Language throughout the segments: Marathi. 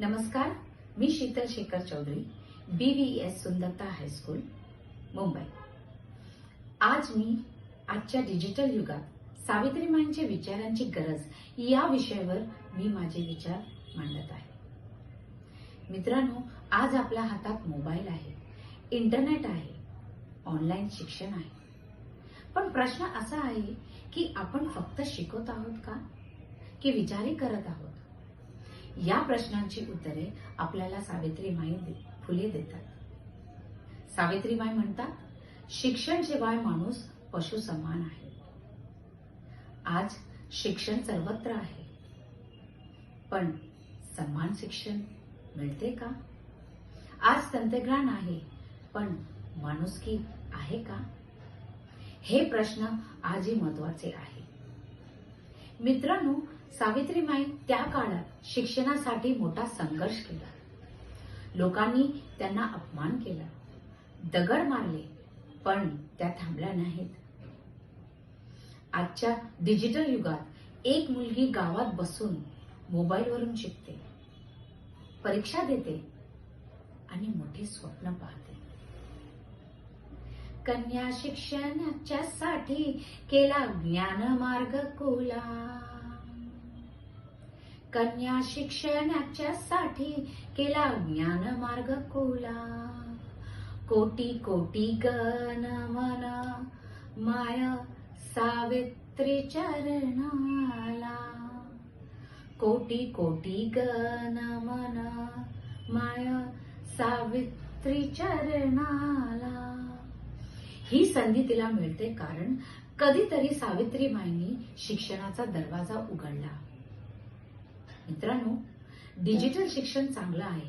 नमस्कार मी Sheetal Shekhar Chaudhari B V S Sundarta high school Mumbai. आज मी आजच्या डिजिटल युगात सावित्रीमाईंच्या विचारांची गरज या विषयावर मी माझे विचार मांडत आहे. मित्रांनो आज आपल्या हातात मोबाईल आहे इंटरनेट आहे ऑनलाईन शिक्षण आहे. पण प्रश्न असा आहे की आपण फक्त शिकवत आहोत का? की विचारही करत आहोत? या प्रश्नांची उत्तरे आपल्याला सावित्रीमाई फुले देतात. सावित्रीबाई म्हणतात शिक्षण शिवाय माणूस पशु समान आहे. आज शिक्षण सर्वत्र आहे. पण समान शिक्षण मिळते का? आज तंत्रज्ञान आहे पण माणुसकी आहे का? हे प्रश्न आजही महत्त्वाचे आहे. मित्रांनो सावित्रीमाई त्या काळात शिक्षणासाठी मोठा संघर्ष केला. लोकांनी त्यांना अपमान केला. दगड मारले पण त्या थांबल्या नाहीत. आजच्या डिजिटल युगात एक मुलगी गावात बसून मोबाईलवरून शिकते. परीक्षा देते आणि मोठे स्वप्न पाहते. कन्या शिक्षणाच्या साठी केला ज्ञान मार्ग कोला कन्या शिक्षणाच्या साठी केला ज्ञान मार्ग कोला कोटी कोटी गण मन माय सावित्री चरणाला. कोटी कोटी गण मन माय सावित्री चरणाला. ही संधी तिला मिळते कारण कधीतरी सावित्रीबाईंनी शिक्षणाचा दरवाजा उघडला. मित्रांनो डिजिटल शिक्षण चांगलं आहे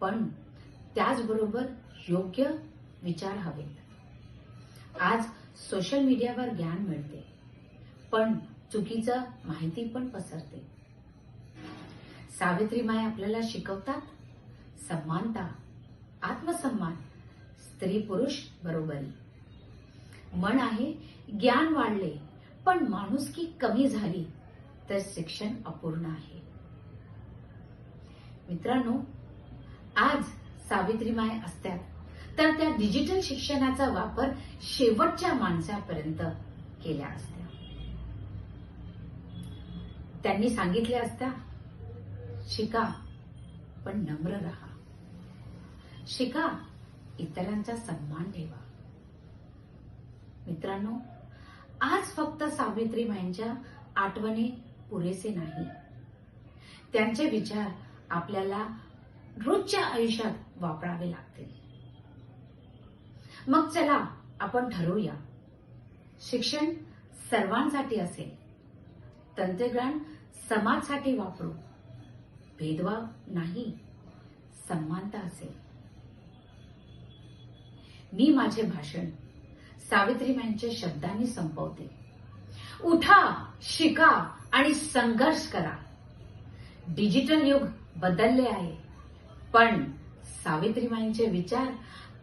पण त्याचबरोबर योग्य विचार हवेत. आज सोशल मीडियावर ज्ञान मिळते पण चुकीचं माहिती पण पसरते. सावित्रीमाई आपल्याला शिकवतात समानता आत्मसन्मान स्त्री पुरुष बरोबरी. मन आहे ज्ञान वाढले पण माणुसकी कमी झाली तर शिक्षण अपूर्ण आहे. मित्रांनो आज सावित्रीमाय असत्यात तर त्या डिजिटल शिक्षणाचा वापर शेवटच्या माणसापर्यंत केल्या असत्या. त्यांनी सांगितले असत्या शिका पण नम्र राहा. शिका इतरांचा सन्मान ठेवा. मित्रांनो आज फक्त सावित्रीबाईंच्या आठवणी पुरेसे नाही. त्यांचे विचार आपल्याला रोजच्या आयुष्यात वापरावे लागतील. मग चला आपण ठरवूया. शिक्षण सर्वांसाठी असेल. तंत्रज्ञान समाजसाठी वापरू. भेदभाव नाही. समानता असेल. मी माझे भाषण सावित्रीबाईंच्या शब्दांनी संपवते. उठा शिका आणि संघर्ष करा. डिजिटल युग बदलले आहे. पण सावित्रीबाईंचे विचार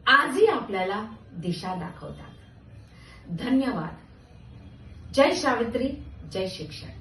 आजही आपल्याला दिशा दाखवतात. धन्यवाद. जय सावित्री जय शिक्षण